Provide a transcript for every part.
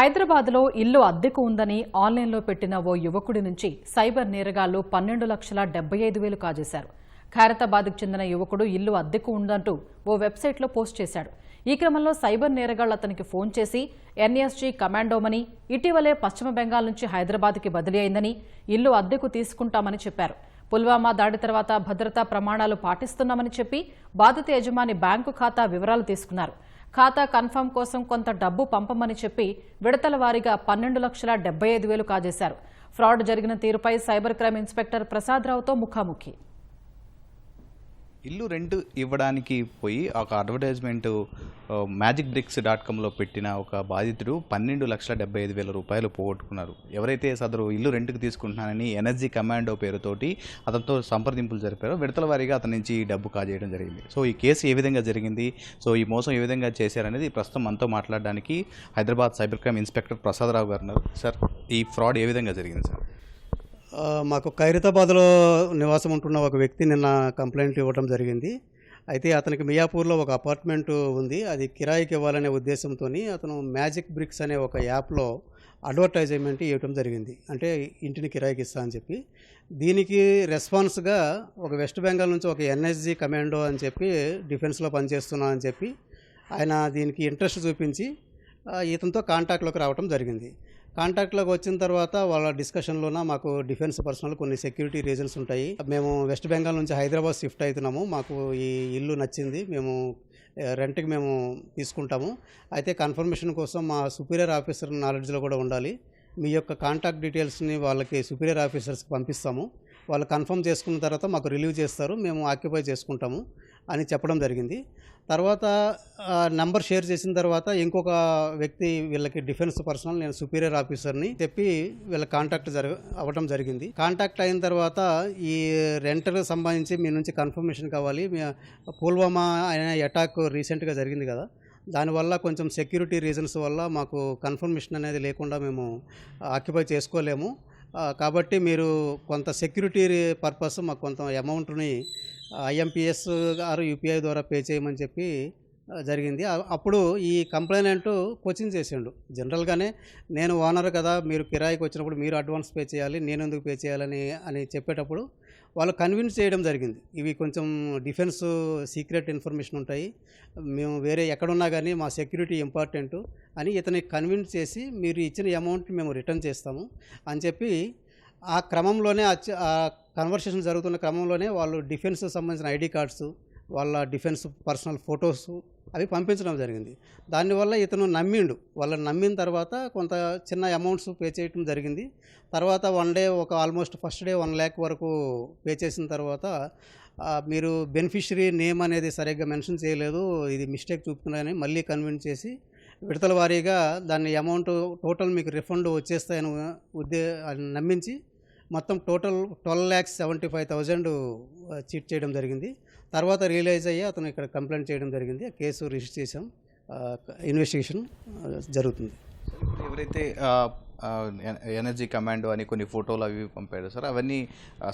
హైదరాబాద్లో ఇల్లు అద్దెకు ఉందని ఆన్లైన్లో పెట్టిన ఓ యువకుడి నుంచి సైబర్ నేరగాళ్ళు పన్నెండు లక్షల డెబ్బై ఐదు వేలు కాజేశారు. ఖైరతాబాద్కు చెందిన యువకుడు ఇల్లు అద్దెకు ఉందంటూ ఓ వెబ్సైట్లో పోస్ట్ చేశాడు. ఈ క్రమంలో సైబర్ నేరగాళ్ళు అతనికి ఫోన్ చేసి ఎన్ఎస్జీ కమాండోమని ఇటీవలే పశ్చిమ బెంగాల్ నుంచి హైదరాబాద్కి బదిలీ అయిందని ఇల్లు అద్దెకు తీసుకుంటామని చెప్పారు. పుల్వామా దాడి తర్వాత భద్రతా ప్రమాణాలు పాటిస్తున్నామని చెప్పి బాధిత యజమాని బ్యాంకు ఖాతా వివరాలు తీసుకున్నారు. ఖాతా కన్ఫర్మ్ కోసం కొంత డబ్బు పంపమని చెప్పి విడతల వారీగా పన్నెండు లక్షల డెబ్బై ఐదు వేలు కాజేశారు. ఫ్రాడ్ జరిగిన తీరుపై సైబర్ క్రైమ్ ఇన్స్పెక్టర్ ప్రసాదరావుతో ముఖాముఖి. ఇల్లు రెంట్ ఇవ్వడానికి పోయి ఒక అడ్వర్టైజ్మెంట్ మ్యాజిక్ బ్రిక్స్ డాట్ కామ్లో పెట్టిన ఒక బాధితుడు పన్నెండు లక్షల డెబ్బై ఐదు వేల రూపాయలు పోగొట్టుకున్నారు. ఎవరైతే సదరు ఇల్లు రెంట్కి తీసుకుంటున్నానని ఎనర్జీ కమాండో పేరుతోటి అతనితో సంప్రదింపులు జరిపారో విడతల వారీగా అతని నుంచి డబ్బు కాజేయడం జరిగింది. సో ఈ కేసు ఏ విధంగా జరిగింది? సో ఈ మోసం ఏ విధంగా చేశారనేది ప్రస్తుతం మనతో మాట్లాడడానికి Hyderabad cyber crime inspector Prasadarao గారు ఉన్నారు. సార్ ఈ ఫ్రాడ్ ఏ విధంగా జరిగింది సార్? మాకు ఖైరతాబాద్లో నివాసం ఉంటున్న ఒక వ్యక్తి నిన్న కంప్లైంట్ ఇవ్వడం జరిగింది. అయితే అతనికి మియాపూర్లో ఒక అపార్ట్మెంట్ ఉంది. అది కిరాయికి ఇవ్వాలనే ఉద్దేశంతో అతను మ్యాజిక్ బ్రిక్స్ అనే ఒక యాప్లో అడ్వర్టైజ్మెంట్ ఇవ్వడం జరిగింది. అంటే ఇంటిని కిరాయికి ఇస్తా అని చెప్పి. దీనికి రెస్పాన్స్గా ఒక వెస్ట్ బెంగాల్ నుంచి ఒక ఎన్ఎస్జీ కమాండో అని చెప్పి డిఫెన్స్లో పనిచేస్తున్నా అని చెప్పి ఆయన దీనికి ఇంట్రెస్ట్ చూపించి ఇతనితో కాంటాక్ట్లోకి రావడం జరిగింది. కాంటాక్ట్లోకి వచ్చిన తర్వాత వాళ్ళ డిస్కషన్లోన మాకు డిఫెన్స్ పర్సనల్ కొన్ని సెక్యూరిటీ రీజన్స్ ఉంటాయి. మేము వెస్ట్ బెంగాల్ నుంచి హైదరాబాద్ షిఫ్ట్ అవుతున్నాము. మాకు ఈ ఇల్లు నచ్చింది. మేము రెంట్కి మేము తీసుకుంటాము. అయితే కన్ఫర్మేషన్ కోసం మా సుపీరియర్ ఆఫీసర్ నాలెడ్జ్లో కూడా ఉండాలి. మీ యొక్క కాంటాక్ట్ డీటెయిల్స్ని వాళ్ళకి సుపీరియర్ ఆఫీసర్స్కి పంపిస్తాము. వాళ్ళు కన్ఫర్మ్ చేసుకున్న తర్వాత మాకు రిలీవ్ చేస్తారు. మేము ఆక్యుపై చేసుకుంటాము. అని చెప్పడం జరిగింది. తర్వాత నంబర్ షేర్ చేసిన తర్వాత ఇంకొక వ్యక్తి వీళ్ళకి డిఫెన్స్ పర్సనల్ నేను సుపీరియర్ ఆఫీసర్ని చెప్పి వీళ్ళ కాంటాక్ట్ జరగ అవ్వడం జరిగింది. కాంటాక్ట్ అయిన తర్వాత ఈ రెంట్కి సంబంధించి మీ నుంచి కన్ఫర్మేషన్ కావాలి. పుల్వామా అనే అటాక్ రీసెంట్గా జరిగింది కదా. దానివల్ల కొంచెం సెక్యూరిటీ రీజన్స్ వల్ల మాకు కన్ఫర్మేషన్ అనేది లేకుండా మేము ఆక్యుపై చేసుకోలేము. కాబట్టి మీరు కొంత సెక్యూరిటీ పర్పస్ మాకు కొంత అమౌంట్ని ఐఎంపిఎస్ గారు యూపీఐ ద్వారా పే చేయమని చెప్పి జరిగింది. అప్పుడు ఈ కంప్లైనెంట్ కోచింగ్ చేసిండు. జనరల్గానే నేను ఓనర్ కదా మీరు కిరాయికి వచ్చినప్పుడు మీరు అడ్వాన్స్ పే చేయాలి నేను ఎందుకు పే చేయాలని అని చెప్పేటప్పుడు వాళ్ళు కన్విన్స్ చేయడం జరిగింది. ఇవి కొంచెం డిఫెన్స్ సీక్రెట్ ఇన్ఫర్మేషన్ ఉంటాయి. మేము వేరే ఎక్కడున్నా కానీ మా సెక్యూరిటీ ఇంపార్టెంట్ అని ఇతని కన్విన్స్ చేసి మీరు ఇచ్చిన అమౌంట్ మేము రిటర్న్ చేస్తాము అని చెప్పి ఆ క్రమంలోనే ఆ కన్వర్సేషన్ జరుగుతున్న క్రమంలోనే వాళ్ళు డిఫెన్స్ సంబంధించిన ఐడి కార్డ్స్ వాళ్ళ డిఫెన్స్ పర్సనల్ ఫొటోస్ అవి పంపించడం జరిగింది. దానివల్ల ఇతను నమ్మిండు. వాళ్ళని నమ్మిన తర్వాత కొంత చిన్న అమౌంట్స్ పే చేయటం జరిగింది. తర్వాత వన్ డే ఒక almost first day one lakh వరకు పే చేసిన తర్వాత మీరు బెనిఫిషరీ నేమ్ అనేది సరిగ్గా మెన్షన్ చేయలేదు ఇది మిస్టేక్ చూపుతున్నాయని మళ్ళీ కన్విన్స్ చేసి విడతల వారీగా దాన్ని అమౌంట్ టోటల్ మీకు రిఫండ్ వచ్చేస్తాయని ఉద్దే నమ్మించి మొత్తం total twelve lakhs seventy five thousand cheat చేయడం జరిగింది. తర్వాత రియలైజ్ అయ్యి అతను ఇక్కడ కంప్లైంట్ చేయడం జరిగింది. కేసు రిజిస్టర్ చేసాం ఇన్వెస్టిగేషన్ జరుగుతుంది. ఎవరైతే ఎనర్జీ కమాండో అని కొన్ని ఫోటోలు అవి పంపారు సార్ అవన్నీ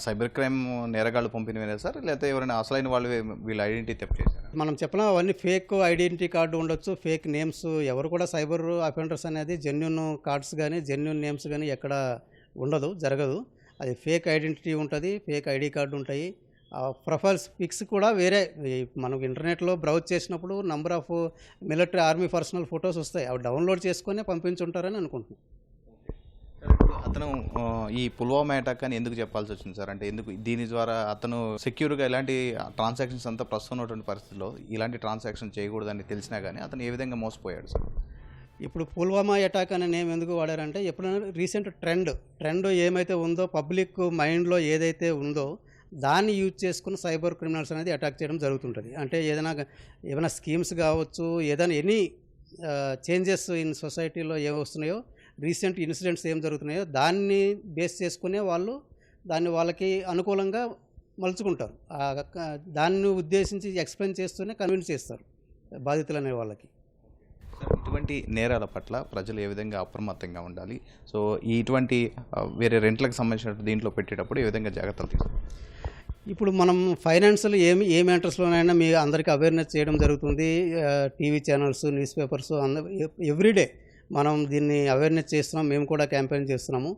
సైబర్ క్రైమ్ నేరగాళ్ళు పంపినవేనా సార్? లేకపోతే ఎవరైనా అసలైన వాళ్ళు వీళ్ళ ఐడెంటిటీ తెప్ప చేశారా? మనం చెప్పిన అవన్నీ ఫేక్ ఐడెంటిటీ కార్డు ఉండొచ్చు ఫేక్ నేమ్స్. ఎవరు కూడా సైబర్ అఫెండర్స్ అనేది జెన్యున్ కార్డ్స్ కానీ జెన్యున్ నేమ్స్ కానీ ఎక్కడ ఉండదు జరగదు. అది ఫేక్ ఐడెంటిటీ ఉంటుంది ఫేక్ ఐడి కార్డు ఉంటాయి. ఆ ప్రొఫైల్స్ పిక్స్ కూడా వేరే. మనం మనకు ఇంటర్నెట్లో బ్రౌజ్ చేసినప్పుడు number of military army personnel photos వస్తాయి. అవి డౌన్లోడ్ చేసుకొని పంపించుంటారని అనుకుంటున్నాను అతను ఈ పుల్వామా అటాక్ అని ఎందుకు చెప్పాల్సి వచ్చింది సార్? అంటే ఎందుకు దీని ద్వారా అతను సెక్యూర్గా ఇలాంటి ట్రాన్సాక్షన్స్ అంతా ప్రస్తుతం ఉన్నటువంటి పరిస్థితిలో ఇలాంటి ట్రాన్సాక్షన్ చేయకూడదని తెలిసినా కానీ అతను ఏ విధంగా మోసపోయాడు సార్? ఇప్పుడు పుల్వామా అటాక్ అనే నేమ్ ఎందుకు వాడారంటే ఎప్పుడైనా రీసెంట్ ట్రెండ్ ట్రెండ్ ఏమైతే ఉందో పబ్లిక్ మైండ్లో ఏదైతే ఉందో దాన్ని యూజ్ చేసుకుని సైబర్ క్రిమినల్స్ అనేది అటాక్ చేయడం జరుగుతుంటుంది. అంటే ఏదైనా ఏమైనా స్కీమ్స్ కావచ్చు ఏదైనా ఎనీ చేంజెస్ ఇన్ సొసైటీలో ఏమి వస్తున్నాయో రీసెంట్ ఇన్సిడెంట్స్ ఏం జరుగుతున్నాయో దాన్ని బేస్ చేసుకునే వాళ్ళు దాన్ని వాళ్ళకి అనుకూలంగా మలుచుకుంటారు. దాన్ని ఉద్దేశించి ఎక్స్ప్లెయిన్ చేస్తూనే కన్విన్స్ చేస్తారు బాధితులు అనే వాళ్ళకి. ఇటువంటి నేరాల పట్ల ప్రజలు ఏ విధంగా అప్రమత్తంగా ఉండాలి? సో ఇటువంటి వేరే రెంట్లకు సంబంధించిన దీంట్లో పెట్టేటప్పుడు ఏ విధంగా జాగ్రత్తలు తీసుకోవాలి? ఇప్పుడు మనం ఫైనాన్షియల్ ఏమి ఏ మ్యాటర్స్లోనైనా మీ అందరికీ అవేర్నెస్ చేయడం జరుగుతుంది. TV channels news papers everyday మనం దీన్ని అవేర్నెస్ చేస్తున్నాం. మేము కూడా క్యాంపెయిన్ చేస్తున్నాము.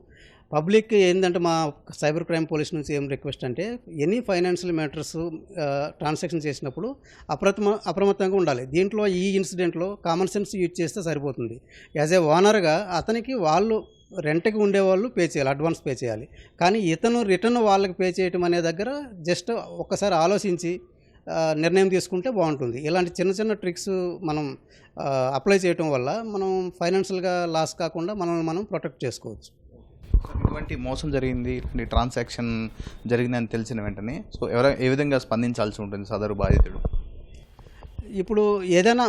పబ్లిక్ ఏంటంటే మా సైబర్ క్రైమ్ పోలీస్ నుంచి ఏం రిక్వెస్ట్ అంటే ఎనీ ఫైనాన్షియల్ మ్యాటర్స్ ట్రాన్సాక్షన్ చేసినప్పుడు అప్రమ అప్రమత్తంగా ఉండాలి. దీంట్లో ఈ ఇన్సిడెంట్లో కామన్ సెన్స్ యూజ్ చేస్తే సరిపోతుంది. యాజ్ ఏ ఓనర్గా అతనికి వాళ్ళు రెంట్కి ఉండేవాళ్ళు పే చేయాలి అడ్వాన్స్ పే చేయాలి. కానీ ఇతను రిటర్న్ వాళ్ళకి పే చేయటం అనే దగ్గర జస్ట్ ఒక్కసారి ఆలోచించి నిర్ణయం తీసుకుంటే బాగుంటుంది. ఇలాంటి చిన్న చిన్న ట్రిక్స్ మనం అప్లై చేయటం వల్ల మనం ఫైనాన్షియల్గా లాస్ కాకుండా మనల్ని మనం ప్రొటెక్ట్ చేసుకోవచ్చు. ఇటువంటి మోసం జరిగింది ఇటువంటి ట్రాన్సాక్షన్ జరిగిందని తెలిసిన వెంటనే సో ఎవర ఏ విధంగా స్పందించాల్సి ఉంటుంది సదరు బాధితుడు? ఇప్పుడు ఏదైనా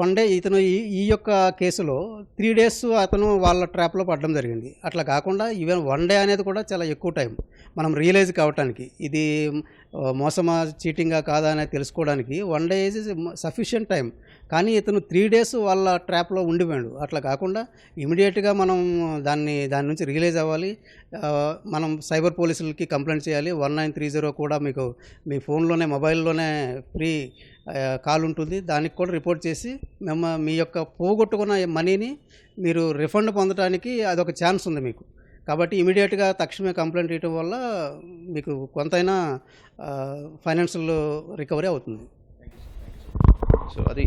వన్ డే ఇతను ఈ ఈ యొక్క కేసులో త్రీ డేస్ అతను వాళ్ళ ట్రాప్లో పడడం జరిగింది. అట్లా కాకుండా ఈవెన్ వన్ డే అనేది కూడా చాలా ఎక్కువ టైం. మనం రియలైజ్ కావటానికి ఇది మోసమా చీటింగా కాదా అనేది తెలుసుకోవడానికి one day is sufficient time. కానీ ఇతను త్రీ డేస్ వాళ్ళ ట్రాప్లో ఉండిపోయాడు. అట్లా కాకుండా ఇమీడియట్గా మనం దాన్ని దాని నుంచి రియలైజ్ అవ్వాలి. మనం సైబర్ పోలీసులకి కంప్లైంట్ చేయాలి. వన్ నైన్ త్రీ జీరో కూడా మీకు మీ ఫోన్లోనే మొబైల్లోనే ఫ్రీ కాల్ ఉంటుంది. దానికి కూడా రిపోర్ట్ చేసి మేము మీ యొక్క పోగొట్టుకున్న మనీని మీరు రిఫండ్ పొందడానికి అదొక ఛాన్స్ ఉంది మీకు. కాబట్టి ఇమీడియట్గా తక్షణమే కంప్లైంట్ ఇవ్వడం వల్ల మీకు కొంతైనా ఫైనాన్షియల్ రికవరీ అవుతుంది. సో అది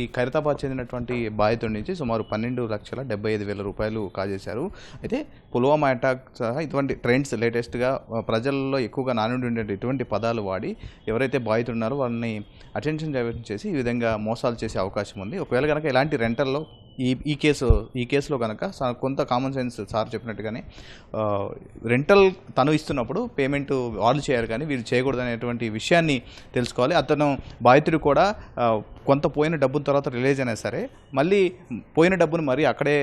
ఈ ఖైరతాబాద్ చెందినటువంటి బాధితుడి నుంచి సుమారు పన్నెండు లక్షల డెబ్బై ఐదు వేల రూపాయలు కాజేశారు. అయితే పుల్వామా అటాక్ సహా ఇటువంటి ట్రెండ్స్ లేటెస్ట్గా ప్రజల్లో ఎక్కువగా నానుడి ఉండే ఇటువంటి పదాలు వాడి ఎవరైతే బాధితుడున్నారో వాళ్ళని అటెన్షన్ డైవర్షన్ చేసి ఈ విధంగా మోసాలు చేసే అవకాశం ఉంది. ఒకవేళ కనుక ఇలాంటి రెంటల్లో ఈ ఈ కేసు ఈ కేసులో కనుక కొంత కామన్ సెన్స్ సార్ చెప్పినట్టుగానే రెంటల్ తను ఇస్తున్నప్పుడు పేమెంట్ వాళ్ళు చేయాలి కానీ వీళ్ళు చేయకూడదు అనేటువంటి విషయాన్ని తెలుసుకోవాలి. అతను బాధితుడు కూడా కొంత పోయిన డబ్బుల తర్వాత రిలీజ్ అయినా సరే మళ్ళీ పోయిన డబ్బును మరీ అక్కడే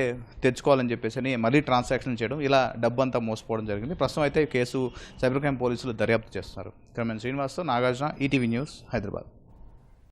తెచ్చుకోవాలని చెప్పేసి అని మళ్ళీ ట్రాన్సాక్షన్ చేయడం ఇలా డబ్బు అంతా మోసపోవడం జరిగింది. ప్రస్తుతం అయితే కేసు సైబర్ క్రైమ్ పోలీసులు దర్యాప్తు చేస్తున్నారు. క్రమేణ శ్రీనివాస్తో నాగార్జున ఈటీవీ న్యూస్ హైదరాబాద్.